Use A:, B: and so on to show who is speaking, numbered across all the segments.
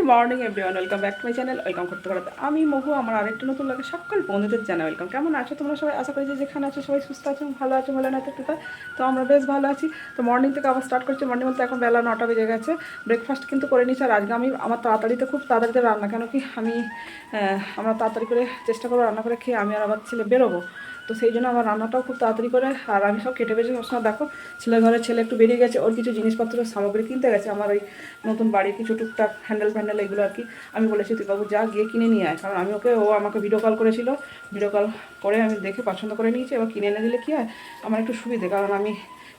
A: Good morning everyone, welcome back to my channel, welcome করতে পারতে আমি মহু, আমার আরেকটা নতুন লাগে, সকল বন্ধুদের জানা ওয়েলকাম। কেমন আছো তোমরা সবাই? আশা করি যে যেখানে আছো সবাই সুস্থ আছো, ভালো আছো, ভালো না থাকতে পারে তো। আমরা বেশ ভালো আছি। তো মর্নিং থেকে আবার স্টার্ট করছি মর্নিং বলতে এখন বেলা নটা বেজে গেছে। ব্রেকফাস্ট কিন্তু করে নিচ্ছি আর আজকে আমি, আমার তাড়াতাড়িতে খুব তাড়াতাড়িতে রান্না, কেন কি আমি আমরা তাড়াতাড়ি করে চেষ্টা করব রান্না করে খেয়ে আমি আর আবার ছেলে বেরোবো। তো সেই জন্য আমার রান্নাটাও খুব তাড়াতাড়ি করে, আর আমি সব কেটে বেছে সবসময় দেখো, ছেলে ঘরের ছেলে একটু বেরিয়ে গেছে, ওর কিছু জিনিসপত্র, সামগ্রী কিনতে গেছে, আমার ওই নতুন বাড়ির কিছু টুকটাক হ্যান্ডেল ফ্যান্ডেল এগুলো আর কি। আমি বলেছি, তুই বাবু যা, গিয়ে কিনে নিয়ে আয়। কারণ আমি ওকে, ও আমাকে ভিডিও কল করেছিল ভিডিও কল করে আমি দেখে পছন্দ করে নিয়েছি, এবার কিনে এনে দিলে কি হয়, আমার একটু সুবিধে, কারণ আমি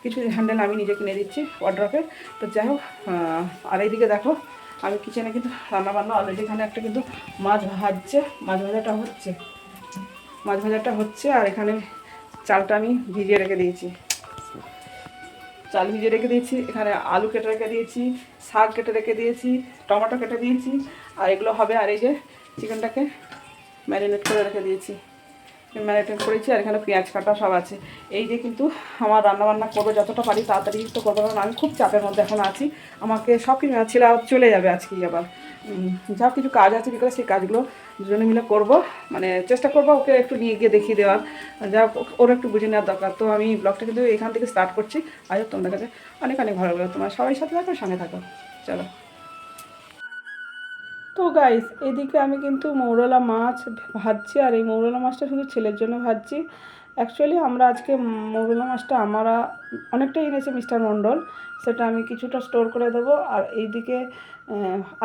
A: কিছু হ্যান্ডেল আমি নিজে কিনে দিচ্ছি ওয়ার্ড্রপে তো যাই হোক আর এইদিকে দেখো, আমি কিচেনে কিন্তু রান্না বান্না অলরেডি এখানে একটা কিন্তু মাছ ভাজছে, মাছ ভাজাটা হচ্ছে। মাছ ভাজাটা হচ্ছে, আর এখানে চালটা আমি ভিজিয়ে রেখে দিয়েছি। চাল ভিজিয়ে রেখে দিয়েছি, এখানে আলু কেটে রেখে দিয়েছি, শাক কেটে রেখে দিয়েছি, টমেটো কেটে দিয়েছি, আর এগুলো হবে আর এই যে চিকেনটাকে ম্যারিনেট করে রেখে দিয়েছি। ম্যারিনেট করেছি আর এখানে পেঁয়াজ কাটা সব আছে। এই যে কিন্তু আমার রান্না বান্না করব যতটা পারি তাড়াতাড়ি তো করব, কারণ আমি খুব চাপের মধ্যে এখন আছি। আমাকে সব কিছু ছেলে চলে যাবে আজকেই আবার। যা কিছু কাজ আছে বিকেলে সেই কাজগুলো দুজনে মিলে করব। মানে চেষ্টা করব ওকে একটু নিয়ে গিয়ে দেখিয়ে দেওয়ার। যা ওর একটু বুঝে নেওয়ার দরকার। তো আমি ব্লগটা কিন্তু এখান থেকে স্টার্ট করছি। আজ তোমাদের কাছে অনেক অনেক ভালো লাগল। তোমার সবাই সাথে থাকো, সঙ্গে থাকো। চলো। তো গাইস এদিকে আমি কিন্তু মৌরলা মাছ ভাজছি, আর এই মৌরলা মাছটা শুধু ছেলের জন্য ভাজছি। অ্যাকচুয়ালি আমরা আজকে মৌরলা মাছটা আমরা অনেকটাই এনেছে মিস্টার মণ্ডল। সেটা আমি কিছুটা স্টোর করে দেবো। আর এইদিকে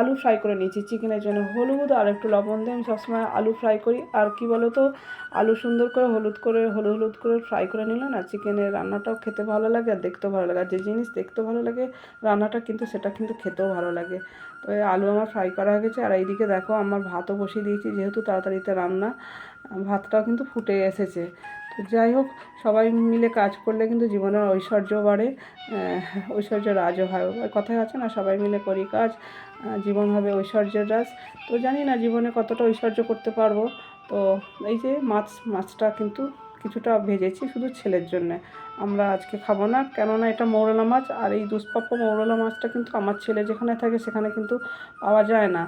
A: আলু ফ্রাই করে নিয়েছি। চিকেনের জন্য হলুদ আর একটু লবণ দিয়ে আমি সবসময় আলু ফ্রাই করি। আর কি বলো তো আলু সুন্দর করে হলুদ করে, হলুদ হলুদ করে ফ্রাই করে নিলে না চিকেনের রান্নাটাও খেতে ভালো লাগে আর দেখতেও ভালো লাগে। আর যে জিনিস দেখতেও ভালো লাগে, রান্নাটা কিন্তু সেটা কিন্তু খেতেও ভালো লাগে। তো আলু আমার ফ্রাই করা হয়ে গেছে। আর এইদিকে দেখো, আমার ভাতও বসিয়ে দিয়েছি, যেহেতু তাড়াতাড়িতে রান্না, ভাতটাও কিন্তু ফুটে এসেছে। তো যাই হোক, সবাই মিলে কাজ করলে কিন্তু জীবনের ঐশ্বর্য বাড়ে ঐশ্বর্য রাজও হয়। কথাই আছে না, সবাই মিলে করি কাজ জীবন হবে ঐশ্বর্যের রাজ। তো জানি না জীবনে কতটা ঐশ্বর্য করতে পারব। তো এই যে মাছ, মাছটা কিন্তু কিছুটা ভেজেছি শুধু ছেলের জন্যে। আমরা আজকে খাব না, কেননা এটা মৌরলা মাছ আর এই দুষ্প্রাপ্য মৌরলা মাছটা কিন্তু আমার ছেলে যেখানে থাকে সেখানে কিন্তু পাওয়া যায় না।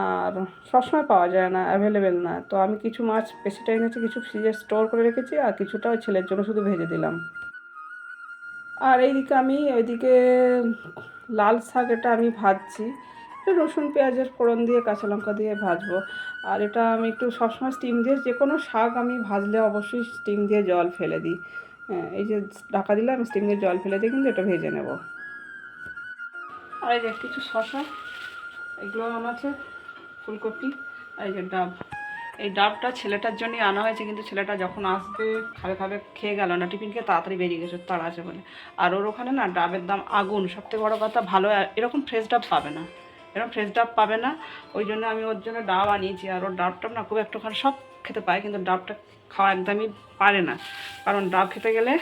A: আর সবসময় পাওয়া যায় না অ্যাভেলেবেল না। তো আমি কিছু মাছ বেশিটা এনেছি কিছু ফ্রিজে স্টোর করে রেখেছি আর কিছুটা ছেলের জন্য শুধু ভেজে দিলাম। আর এইদিকে আমি, ওইদিকে লাল শাক এটা আমি ভাজছি। রসুন, পেঁয়াজের ফোড়ন দিয়ে, কাঁচা লঙ্কা দিয়ে ভাজবো। আর এটা আমি একটু সবসময় স্টিম দিয়ে, যে কোনো শাক আমি ভাজলে অবশ্যই স্টিম দিয়ে জল ফেলে দিই। হ্যাঁ এই যে ঢাকা দিলে আমি স্টিম দিয়ে জল ফেলে দিয়ে কিন্তু এটা ভেজে নেব। আর এই যে কিছু শশা এগুলো আছে, ফুলকপি আর এই যে ডাব। এই ডাবটা ছেলেটার জন্যই আনা হয়েছে, কিন্তু ছেলেটা যখন আসবে, খাবে খাবে খেয়ে গেল না, টিফিন খেয়ে তাড়াতাড়ি বেরিয়ে গেছে, তাড়া আছে বলে। আর ওর ওখানে না ডাবের দাম আগুন, সবথেকে বড় কথা ভালো, এরকম ফ্রেশ ডাব পাবে না। এরকম ফ্রেশ ডাব পাবে না। ওই জন্য আমি ওর জন্য ডাব আনিয়েছি। আর ওর ডাবটা না খুব একটু ওখানে সব খেতে পায়, কিন্তু ডাবটা খাওয়া একদমই পারে না। কারণ ডাব খেতে গেলে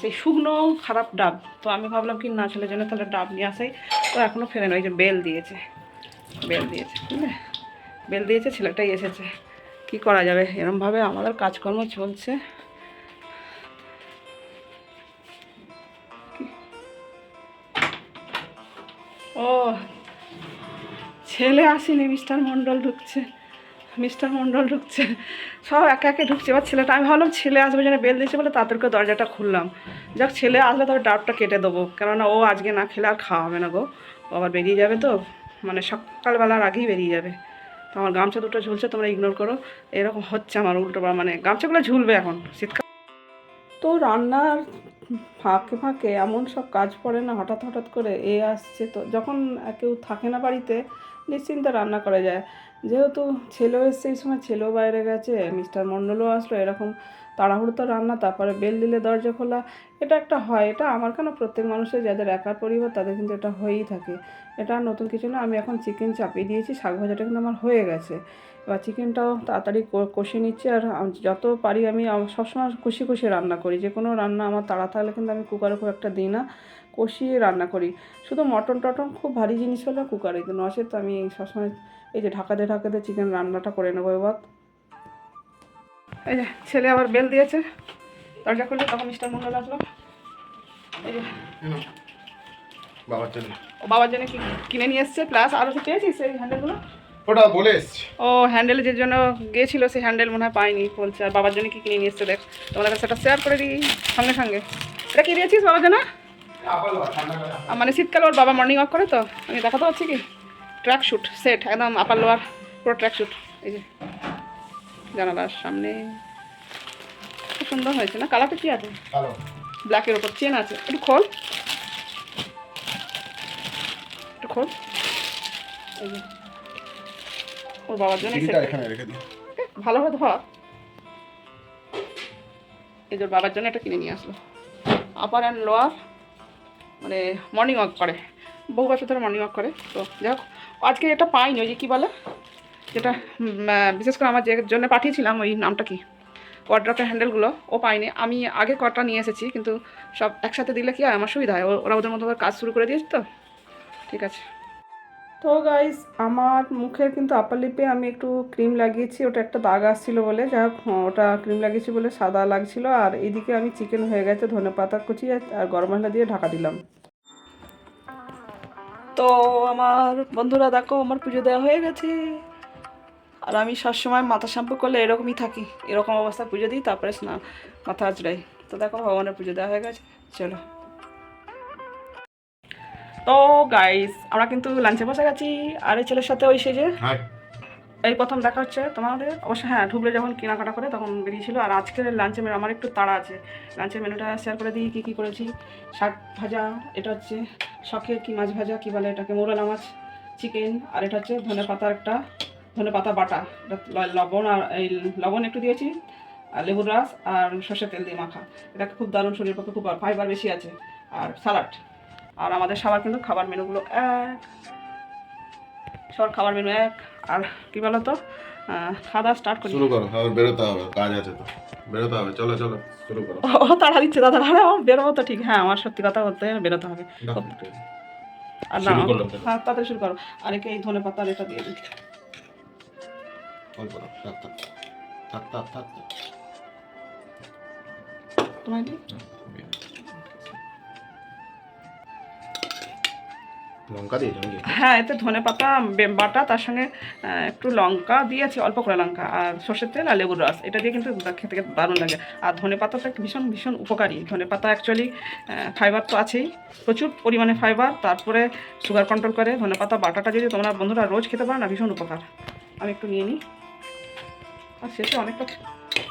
A: সেই শুকনো খারাপ ডাব। তো আমি ভাবলাম কি না ছেলের জন্য তাহলে ডাব নিয়ে আসাই তো এখনও ফেরে ওই যে বেল দিয়েছে। বেল দিয়েছে, বুঝলে? বেল দিয়েছে, ছেলেটাই এসেছে। কি করা যাবে? এরমভাবে আমাদের কাজকর্ম চলছে। ও ছেলে আসেনি, মিস্টার মণ্ডল ঢুকছে, মিস্টার মণ্ডল ঢুকছে, সব একে একে ঢুকছে। এবার ছেলেটা, আমি ভাবলাম ছেলে আসবে যেন বেল দিয়েছে বলে তাদেরকে দরজাটা খুললাম। যাক, ছেলে আসলে তবে ডাবটা কেটে দেবো, কেননা ও আজকে না খেলে আর খাওয়া হবে না গো। আবার বেরিয়ে যাবে তো মানে সকালবেলার আগেই বেরিয়ে যাবে। তো আমার গামছা দুটো ঝুলছে, তোমরা ইগনোর করো। এরকম হচ্ছে আমার উল্টো মানে গামছাগুলো ঝুলবে এখন, শীতকাল তো রান্নার ফাঁকে ফাঁকে এমন সব কাজ পড়ে না, হঠাৎ হঠাৎ করে এ আসছে তো, যখন কেউ থাকে না বাড়িতে, নিশ্চিন্তে রান্না করা যায়। যেহেতু ছেলেও এসছে এই সময়, ছেলেও বাইরে গেছে, মিস্টার মণ্ডলও আসলো, এরকম তাড়াহুড়ো তো রান্না, তারপরে বেল দিলে দরজা খোলা। এটা একটা হয়, এটা আমার কেন প্রত্যেক মানুষের যাদের একার পরিবার, তাদের কিন্তু এটা হয়েই থাকে। এটা নতুন কিছু না, আমি এখন চিকেন চাপিয়ে দিয়েছি, শাক ভাজাটা কিন্তু আমার হয়ে গেছে। এবার চিকেনটাও তাড়াতাড়ি কষে নিচ্ছি, আর যত পারি আমি সবসময় কষি কষিয়ে রান্না করি। যে কোনো রান্না আমার তাড়া থাকলে কিন্তু আমি কুকারে খুব একটা দিই না, কষিয়ে রান্না করি। শুধু মটন টটন খুব ভারী জিনিস হলে কুকারে কিন্তু নচেত আমি সবসময় এই যে ঢাকা দিয়ে ঢাকা দিয়ে চিকেন রান্নাটা করে নেব এবার। এই যে ছেলে আবার বেল দিয়েছে। দরজা খুললে তখন মিস্টার মন্ডল আসলো এই যে
B: বাবার জন্য।
A: ও বাবার জন্য কি কিনে নিয়ে এসছে প্লাস আরও কি পেয়েছিস এই হ্যান্ডেলগুলো
B: ওটা বলে এসছি।
A: ও হ্যান্ডেল যে জন্য গিয়েছিল সেই হ্যান্ডেল মনে হয় পাইনি বলছে আর বাবার জন্য কি কিনে নিয়ে এসছে দেখ। কাছে সেটা শেয়ার করে দিই সঙ্গে সঙ্গে। এটা কি দিয়েছিস বাবার জন্য? মানে শীতকালে ওর বাবা মর্নিং ওয়াক করে তো? আমি দেখাতে পাচ্ছি কি? ট্র্যাক শ্যুট সেট একদম আপার লোয়ার পুরো ট্র্যাক শ্যুট এই যে জানালার সামনে। খুব সুন্দর হয়েছে না? কালারটা কি আছে? ব্ল্যাকের ওপর চেন আছে। একটু খোল। একটু খোল। এই যে। ওর বাবার জন্য ভালোভাবে ধর এই যে ওর বাবার জন্য একটা কিনে নিয়ে আসলো। আপার অ্যান্ড লোয়ার মানে মর্নিং ওয়াক করে। বহু বছর ধরে মর্নিং ওয়াক করে। তো যাই হোক আজকে এটা পাইনি ওই যে কী বলে? যেটা বিশেষ করে আমার যে জন্য পাঠিয়েছিলাম ওই নামটা কি? কোয়াড্রাপের হ্যান্ডেলগুলো ও পাইনি। আমি আগে কটা নিয়ে এসেছি কিন্তু সব একসাথে দিলে কি আমার সুবিধা হয়। ওরা ওদের মতো কাজ শুরু করে দিয়েছে তো। ঠিক আছে। তো গাইস আমার মুখের কিন্তু আপার লিপে আমি একটু ক্রিম লাগিয়েছি। ওটা একটা দাগ আসছিল বলে। হ্যাঁ, ওটা ক্রিম লাগিয়েছি বলে সাদা লাগছিল। আর এদিকে আমি চিকেন হয়ে গেছে ধনে পাতা কুচি আর গরম মশলা দিয়ে ঢাকা দিলাম। তো আমার বন্ধুরা, দেখো, আমার পুজো দেওয়া হয়ে গেছে। আর আমি সবসময় মাথা শ্যাম্পু করলে এরকমই থাকি, এরকম অবস্থায় পুজো দিই, তারপরে স্নান মাথা আঁচড়াই। তো দেখো, ভগবানের পুজো দেওয়া হয়ে গেছে, চলো। তো গাইস আমরা কিন্তু লাঞ্চে বসে গেছি। আর এই ছেলের সাথে ওই সেজে
B: হ্যাঁ
A: এই প্রথম দেখা হচ্ছে তোমাদের। অবশ্য হ্যাঁ ঢুবলে যখন কেনাকাটা করে তখন বেরিয়েছিল। আর আজকের লাঞ্চে মেনু আমার একটু তাড়া আছে। লাঞ্চের মেনুটা শেয়ার করে দিই, কী কী করেছি। শাক ভাজা, এটা হচ্ছে শখের কি মাছ ভাজা, কী বলে এটাকে, মোরলা মাছ চিকেন আর এটা হচ্ছে ধনে পাতার একটা, ধনে পাতা বাটা। এটা লবণ আর এই লবণ একটু দিয়েছি, আর লেবুর রস আর সর্ষের তেল দিয়ে মাখা। এটা খুব দারুণ, শরীরের পক্ষে খুব ফাইবার বেশি আছে। আর স্যালাড আর আমাদের সবার কিন্তু খাবার মেনুগুলো এক। সবার খাবার মেনু এক আর কি বলো তো খাওয়া দাওয়া স্টার্ট করি।
B: শুরু করো আবার বেরোতে হবে কাজ আছে তো। বেরোতে হবে চলো চলো শুরু করো।
A: ও তাড়া দিচ্ছে দাদা আরে বেরোবো তো ঠিক। হ্যাঁ আমার সত্যি কথা বলতে বেরোতে হবে। আর না হ্যাঁ তাড়াতাড়ি শুরু করো। আর একে এই ধনে পাতার এটা দিয়ে দিই। তোমায় দিই?
B: লঙ্কা নাকি
A: হ্যাঁ এতে ধনে পাতা বাটা, তার সঙ্গে একটু লঙ্কা দিয়েছি, অল্প করে লঙ্কা আর সর্ষের তেল আর লেবুর রস। এটা দিয়ে কিন্তু খেতে খেতে দারুণ লাগে। আর ধনে পাতাটা একটা ভীষণ ভীষণ উপকারী। ধনে পাতা অ্যাকচুয়ালি ফাইবার তো আছেই। প্রচুর পরিমাণে ফাইবার তারপরে সুগার কন্ট্রোল করে। ধনে পাতা, বাটাটা যদি তোমরা বন্ধুরা রোজ খেতে পারো না, ভীষণ উপকার। আমি একটু নিয়ে নিই। আর শেষে অনেকটা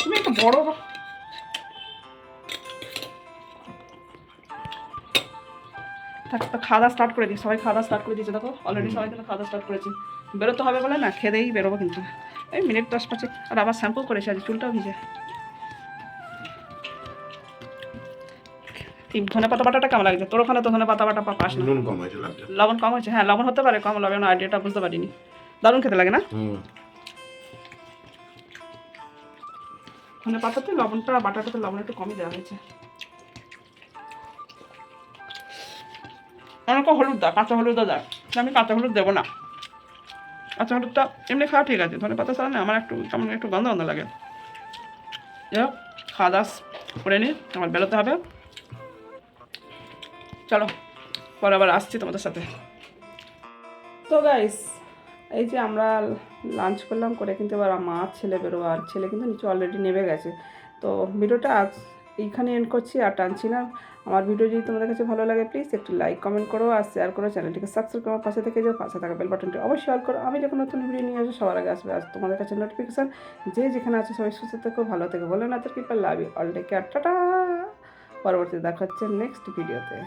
A: তুমি একটা বড় খাওয়া দাওয়া স্টার্ট করে দিই সবাই খাওয়া দাওয়া স্টার্ট করে দিয়েছে দেখো অলরেডি সবাই কিন্তু খাওয়া দাওয়া স্টার্ট করেছে। বেরোতে হবে বলে না খেদেই বেরোবো কিন্তু। এই মিনিট দশ পাঁচে আর আবার শ্যাম্পু করেছে আজ চুলটাও ভিজে। ধনে পাতা বাটাটা কেমন লাগছে? তোর ওখানে তো ধনে পাতা বাটা পাস না।
B: নুন কম হয়েছে
A: লবণ কম হয়েছে? হ্যাঁ লবণ হতে পারে কম লবণ আইডিয়াটা বুঝতে পারিনি। দারুণ খেতে লাগে না? ধনে পাতাতে লবণটা বাটাটাতে লবণ একটু কমই দেওয়া হয়েছে। অনেকে হলুদ দা কাঁচা হলুদও কিন্তু আমি কাঁচা হলুদ দেবো না। কাঁচা হলুদটা এমনি খাওয়া ঠিক আছে, ধনে পাতা ছাড়া না, আমার একটু, কেমন একটু গন্ধ গন্ধ লাগে। যাই হোক, খাওয়া দাওয়া করে নিই আমার বেরোতে হবে। চলো, পরে আবার আসছি তোমাদের সাথে। তো গাইস এই যে আমরা লাঞ্চ করলাম, করে কিন্তু এবার মা, ছেলে বেরোবো আর ছেলে কিন্তু নিচে অলরেডি নেমে গেছে। তো ভিডিওটা আজ এইখানে এন্ড করছি আর টানছি না। আমার ভিডিও যদি তোমাদের কাছে ভালো লাগে প্লিজ একটু লাইক কমেন্ট করো আর শেয়ার করো চ্যানেলটিকে সাবস্ক্রাইব করো, পাশে থেকে যাও, পাশে থাকা বেল বাটনটি অবশ্যই অল করো। আমি যখন নতুন ভিডিও নিয়ে আসব, সবার আগে আসবে আর তোমাদের কাছে নোটিফিকেশান যে যেখানে আছে, সবাই সুস্থ থেকো, ভালো থেকো। বলে না তো কি love you all take care tata! পরবর্তী দেখা হচ্ছে নেক্সট ভিডিওতে